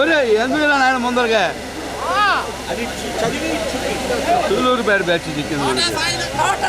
ఒరే ఎందుకు నాయన ముందరగా తుళ్ళూరు పేరు బ్యాచ్ చిక్కింది నోట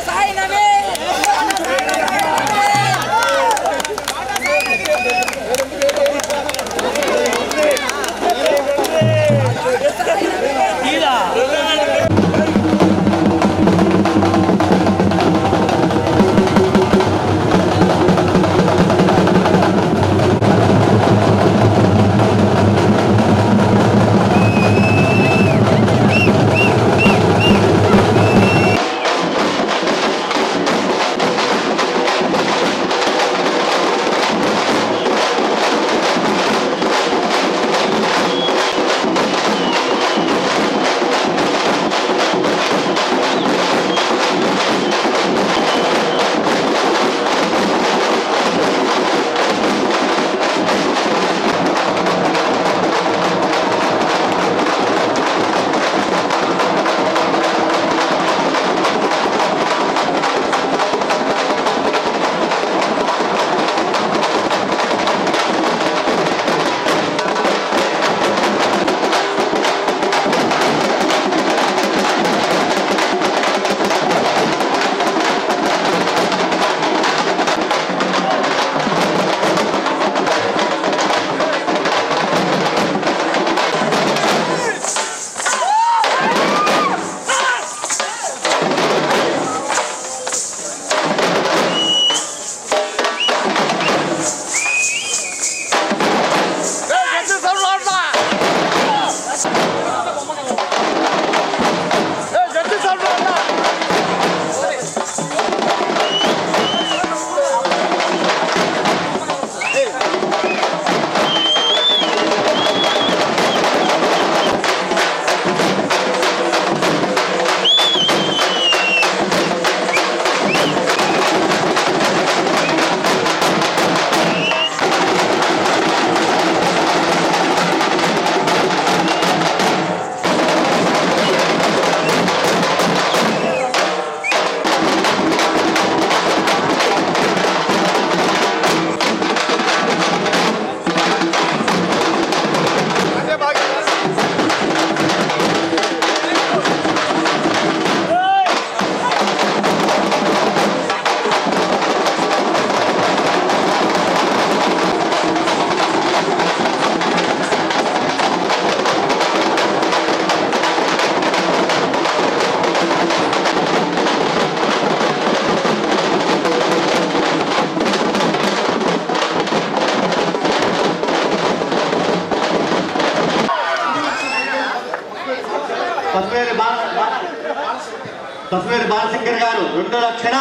తస్వేరు బాలశంకర్ గారు రెండు లక్షల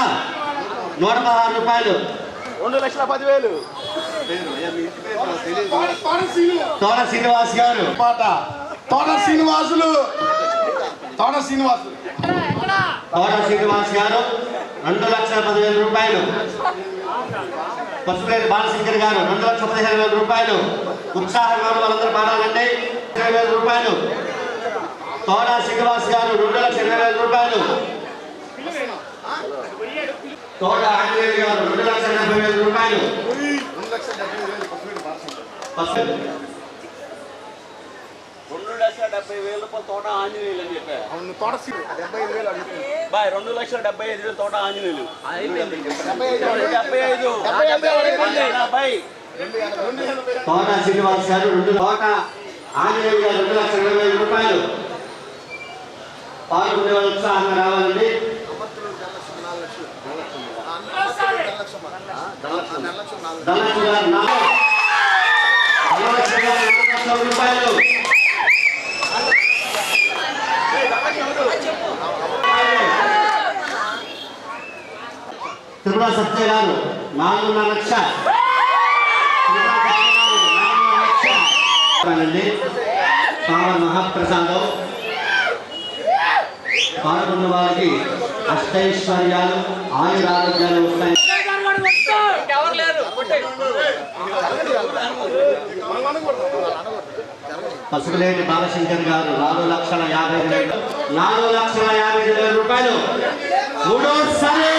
నూట పదహారు రూపాయలు. రెండు లక్షల పదివేలు. తోట శ్రీనివాస్ గారు. పాట. తోట శ్రీనివాసులు. తోట శ్రీనివాసులు. తోట శ్రీనివాస్ గారు రెండు లక్షల పదివేల రూపాయలు. పసుపులేని బాలశంకర్ గారు రెండు లక్షల పదిహేను వేల రూపాయలు. ఉత్సాహంగా వాళ్ళందరూ పాడాలండి. ఇరవై వేల రూపాయలు. తోట శ్రీనివాస్ గారు రెండు లక్షల ఇరవై వేల రూపాయలు. తోట ఆంజనేయులు గారు రెండు లక్షల డెబ్బై వేల రూపాయలు. పసుపు రెండు లక్షల డెబ్బై వేల రూపాయలు తోట ఆంజనేయులు అని చెప్పారు తోట డెబ్బై ఐదు వేలు బాయ్ రెండు లక్షల డెబ్బై ఐదు వేలు తోట ఆంజనేయులు. డెబ్బై ఐదు బాయ్. తోట శ్రీనివాస్ గారు రెండు తోట ఆంజనేయులు గారు రెండు లక్షల ఇరవై వేల రూపాయలు. పాల్గొనే వాళ్ళు ఉత్సాహంగా రావాలండి ధనలక్ష్మి గారు నాలుగు ధనలక్ష్మి గారు నాలుగు లక్షల రూపాయలు త్రిపుర సత్య గారు నాలుగున్నర లక్ష. పావన మహాప్రసాదం పాల్గొన్న వారికి అష్టైశ్వర్యాలు ఆయురారోగ్యాలు వస్తాయి పసుపులేటి బాలశంకర్ గారు నాలుగు లక్షల యాభై నాలుగు లక్షల యాభై వేల రూపాయలు. మూడోసారి.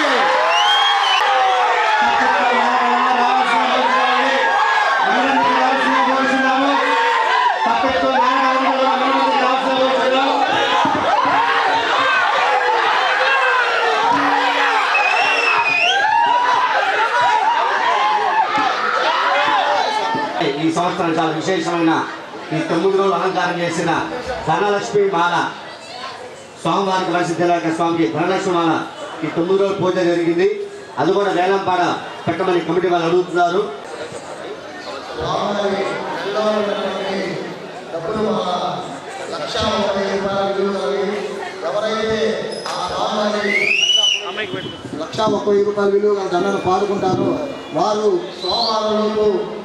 ఈ సంవత్సరం చాలా విశేషమైన ఈ తొమ్మిది రోజులు అలంకారం చేసిన ధనలక్ష్మి మాల స్వామివారికి ప్రసిద్ధిలాక స్వామికి ధనలక్ష్మి మాల ఈ తొమ్మిది రోజులు పూజ జరిగింది. అది కూడా వేలంపాడ పెట్టమని కమిటీ వాళ్ళు అడుగుతున్నారు. రామని వెళ్ళాలన్నటువంటి లక్ష ముప్పై రూపాయల విలువ రామని లక్ష దండను వారు సోమవారం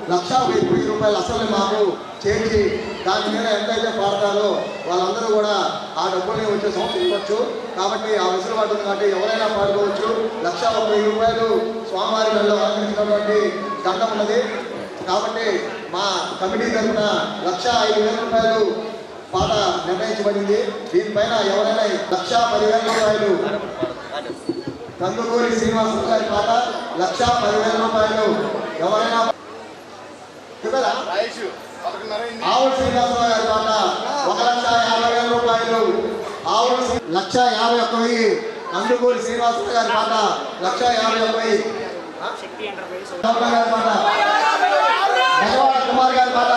లక్ష వెయ్యి రూపాయలు అసలు మాకు చేర్చి దాని మీద ఎంతైతే పాడతారో వాళ్ళందరూ కూడా ఆ డబ్బుల్ని వచ్చే సంవత్సరం ఇవ్వచ్చు. కాబట్టి ఆ వెసులుబాటు ఉంది కాబట్టి ఎవరైనా పాడుకోవచ్చు. లక్ష ముప్పై రూపాయలు స్వామివారి వెళ్ళి అలంకరించినటువంటి దండం ఉన్నది. కాబట్టి మా కమిటీ తరఫున లక్ష ఐదు వేల రూపాయలు పాట నిర్ణయించబడింది. దీనిపైన ఎవరైనా లక్ష పదివేల రూపాయలు కందుకూరి శ్రీనివాసరావు గారి పాట లక్ష పదివేల రూపాయలు ఎవరైనా చెప్పారా రాయేష్ పదకొండున్నర అయింది. ఆవుల శ్రీనివాసరావు గారి పాట ఒక లక్ష యాభై వేల రూపాయలు. ఆవుల లక్ష యాభై ఒక్క వెయ్యి. కందుకూరి శ్రీనివాసరావు గారి పాట లక్ష యాభై ఒక్క వెయ్యి. గారి పాట భగవాన్ కుమార్ గారి పాట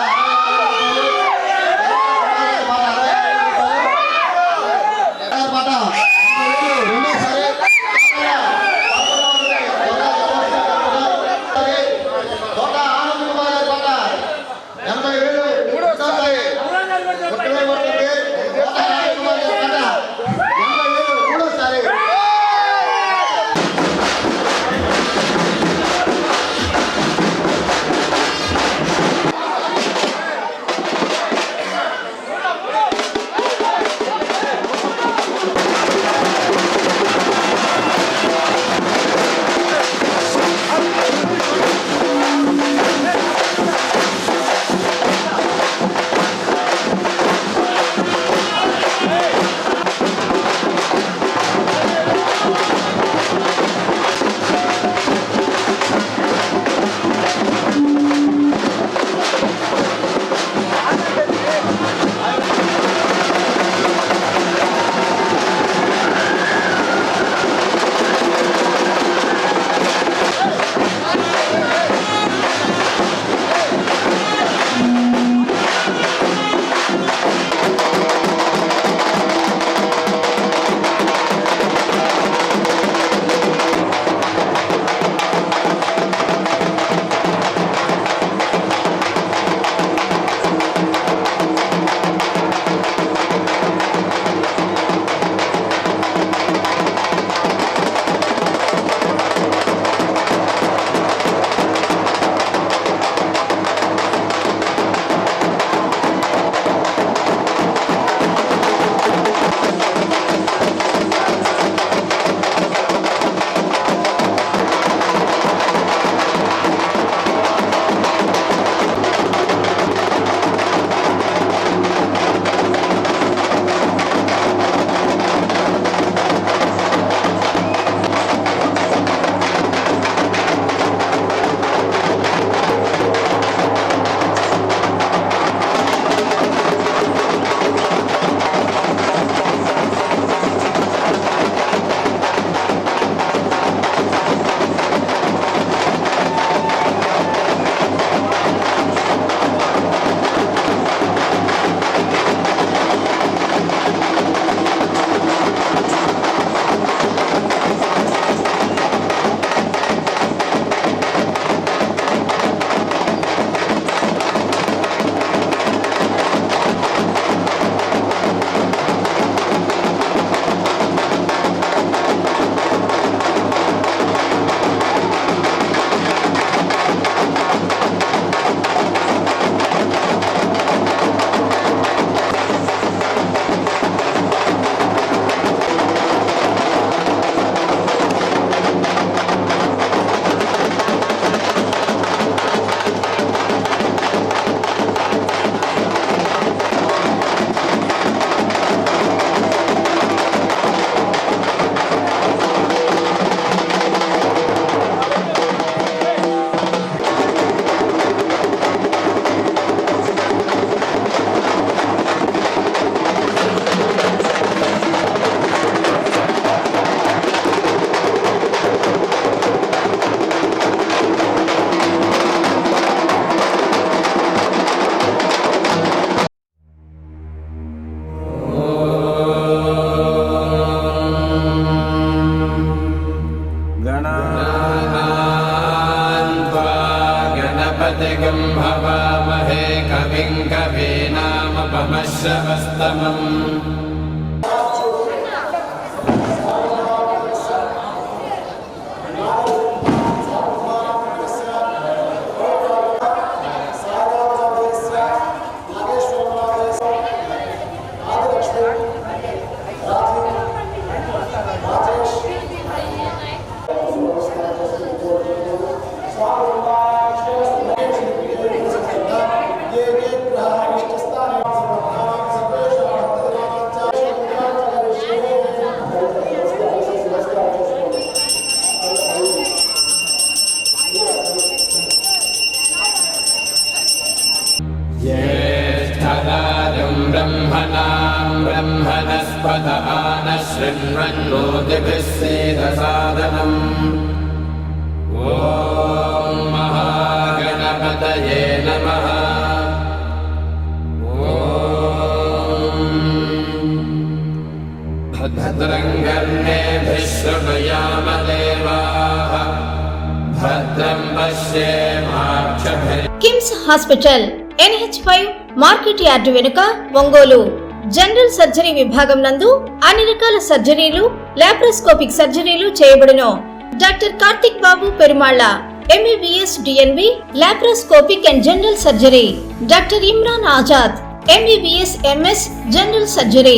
भवामहे कविम् कवीनामपमश्रवस्तमम्। नाम KIMS hospital NH five market yard వెనుక ఒంగోలు. జనరల్ సర్జరీ విభాగం నందు అన్ని రకాల సర్జరీలు లాప్రోస్కోపిక్ సర్జరీలు చేయబడును. Doctor Karthik Babu Perumalla MBBS DNB laparoscopic and general surgery doctor Imran Azad MBBS MS general surgery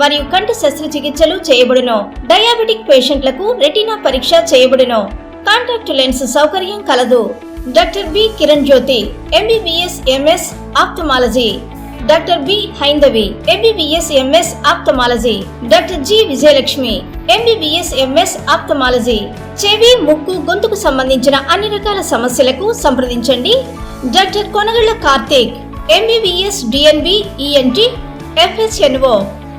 మరియు కంటి శస్త్రచికిత్సలు చేయబడును. డయాబెటిక్ పేషెంట్లకు రెటీనా పరీక్ష చేయబడును. కాంటాక్ట్ లెన్స్ సౌకర్యం కలదు. Doctor B Kiran Jyothi MBBS MS ophthalmology doctor B Haindavi MBBS MS ophthalmology doctor G Vijayalakshmi MBBS MS ophthalmology చెవి ముక్కు గొంతుకు సంబంధించిన అన్ని రకాల సమస్యలకు సంప్రదించండి. Doctor Konagalla Karthik MBBS DNB ENT FHNO